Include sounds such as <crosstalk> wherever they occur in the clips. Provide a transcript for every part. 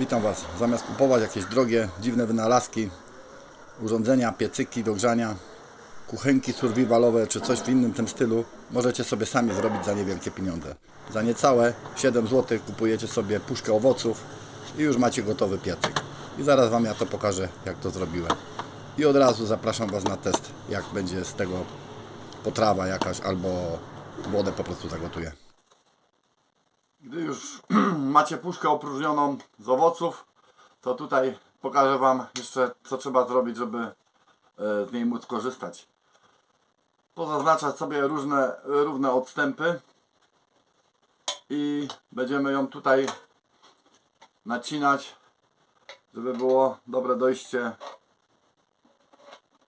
Witam Was. Zamiast kupować jakieś drogie, dziwne wynalazki, urządzenia, piecyki do grzania, kuchenki survivalowe czy coś w innym tym stylu, możecie sobie sami zrobić za niewielkie pieniądze. Za niecałe 7 zł kupujecie sobie puszkę owoców i już macie gotowy piecyk. I zaraz Wam ja to pokażę, jak to zrobiłem. I od razu zapraszam Was na test, jak będzie z tego potrawa jakaś albo wodę po prostu zagotuję. Gdy już <clears throat> macie puszkę opróżnioną z owoców, to tutaj pokażę Wam jeszcze co trzeba zrobić, żeby e, z niej móc korzystać. Pozaznaczać sobie różne równe odstępy i będziemy ją tutaj nacinać, żeby było dobre dojście.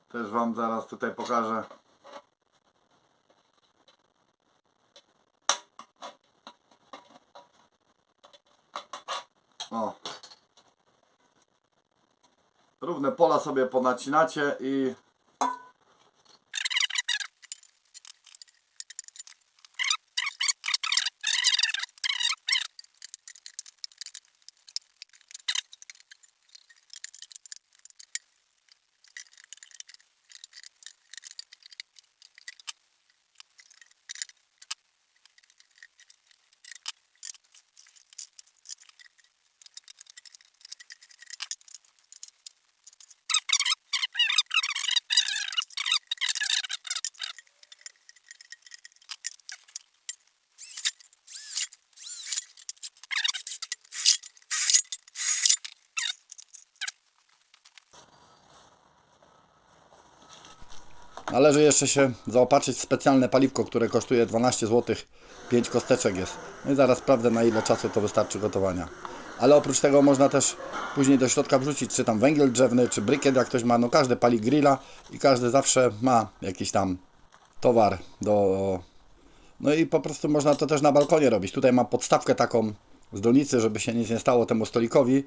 Też Wam zaraz tutaj pokażę. O. Równe pola sobie ponacinacie i Należy jeszcze się zaopatrzyć w specjalne paliwko, które kosztuje 12 zł. 5 kosteczek jest. No i zaraz sprawdzę na ile czasu to wystarczy gotowania. Ale oprócz tego można też później do środka wrzucić czy tam węgiel drzewny, czy brykiet jak ktoś ma. No każdy pali grilla i każdy zawsze ma jakiś tam towar do... No i po prostu można to też na balkonie robić. Tutaj mam podstawkę taką z donicy, żeby się nic nie stało temu stolikowi.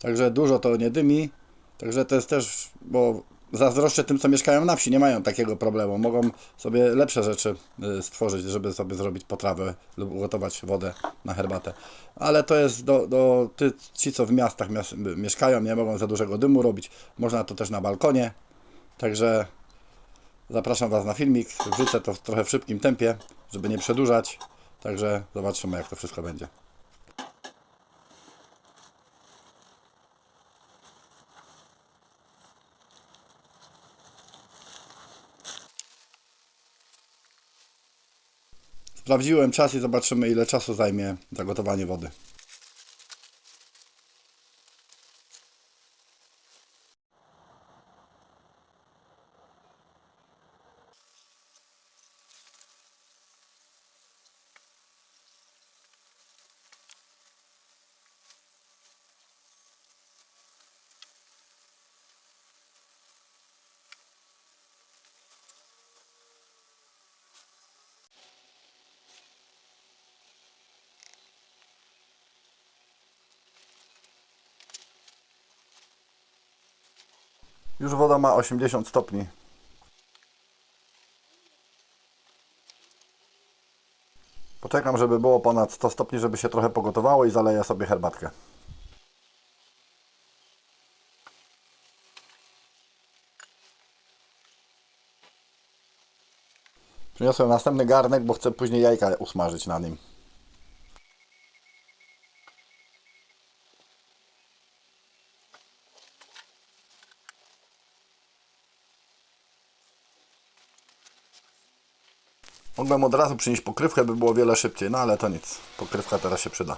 Także dużo to nie dymi. Także to jest też, bo zazdroszczę tym, co mieszkają na wsi, nie mają takiego problemu. Mogą sobie lepsze rzeczy y, stworzyć, żeby sobie zrobić potrawę lub ugotować wodę na herbatę. Ale to jest do, do ty, ci, co w miastach mias, mieszkają, nie mogą za dużego dymu robić. Można to też na balkonie. Także zapraszam Was na filmik. Wrzucę to w trochę w szybkim tempie, żeby nie przedłużać. Także zobaczymy, jak to wszystko będzie. Sprawdziłem czas i zobaczymy ile czasu zajmie zagotowanie wody. Już woda ma 80 stopni. Poczekam, żeby było ponad 100 stopni, żeby się trochę pogotowało i zaleję sobie herbatkę. Przyniosłem następny garnek, bo chcę później jajka usmażyć na nim. Mogłem od razu przynieść pokrywkę, by było wiele szybciej, no ale to nic. Pokrywka teraz się przyda.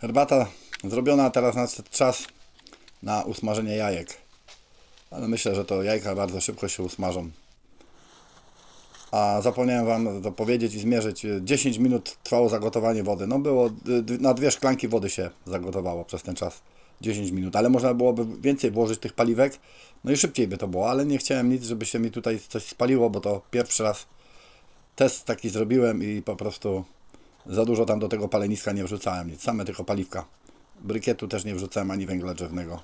Herbata zrobiona, teraz nadszedł czas na usmażenie jajek. Ale myślę, że to jajka bardzo szybko się usmażą. A zapomniałem Wam to powiedzieć i zmierzyć. 10 minut trwało zagotowanie wody. No było, na dwie szklanki wody się zagotowało przez ten czas. 10 minut, ale można byłoby więcej włożyć tych paliwek, no i szybciej by to było, ale nie chciałem nic, żeby się mi tutaj coś spaliło, bo to pierwszy raz test taki zrobiłem i po prostu za dużo tam do tego paleniska nie wrzucałem nic, same tylko paliwka. Brykietu też nie wrzucałem ani węgla drzewnego.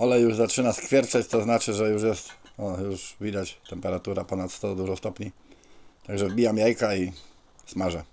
Olej już zaczyna skwierczeć, to znaczy, że już jest, o, już widać temperatura ponad 100 dużo stopni. Także wbijam jajka i smażę.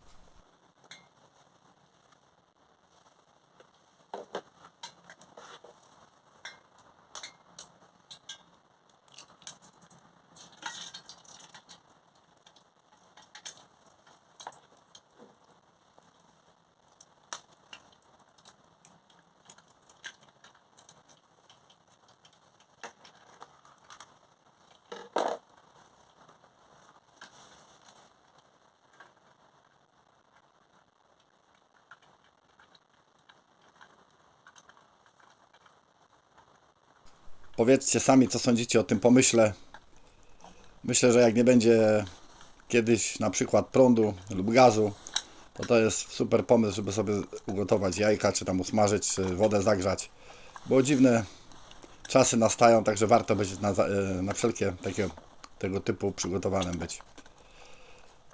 Powiedzcie sami, co sądzicie o tym pomyśle. Myślę, że jak nie będzie kiedyś na przykład prądu lub gazu, to to jest super pomysł, żeby sobie ugotować jajka, czy tam usmażyć, czy wodę zagrzać. Bo dziwne czasy nastają, także warto być na, e, na wszelkie takie, tego typu przygotowanym być.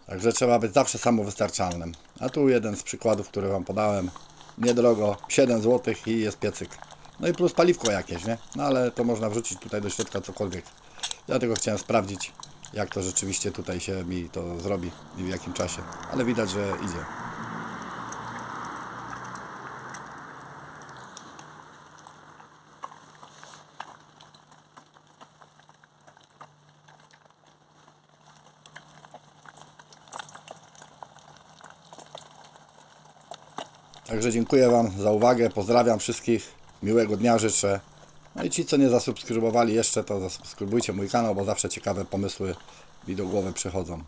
Także trzeba być zawsze samowystarczalnym. A tu jeden z przykładów, który Wam podałem. Niedrogo, 7 zł i jest piecyk. No i plus paliwko jakieś, nie? No ale to można wrzucić tutaj do środka cokolwiek. Dlatego chciałem sprawdzić, jak to rzeczywiście tutaj się mi to zrobi i w jakim czasie. Ale widać, że idzie. Także dziękuję Wam za uwagę, pozdrawiam wszystkich, miłego dnia życzę. No i ci, co nie zasubskrybowali jeszcze, to zasubskrybujcie mój kanał, bo zawsze ciekawe pomysły mi do głowy przychodzą.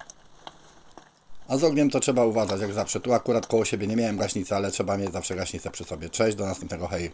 A z ogniem to trzeba uważać, jak zawsze. Tu akurat koło siebie nie miałem gaśnicy, ale trzeba mieć zawsze gaśnicę przy sobie. Cześć, do następnego, hej.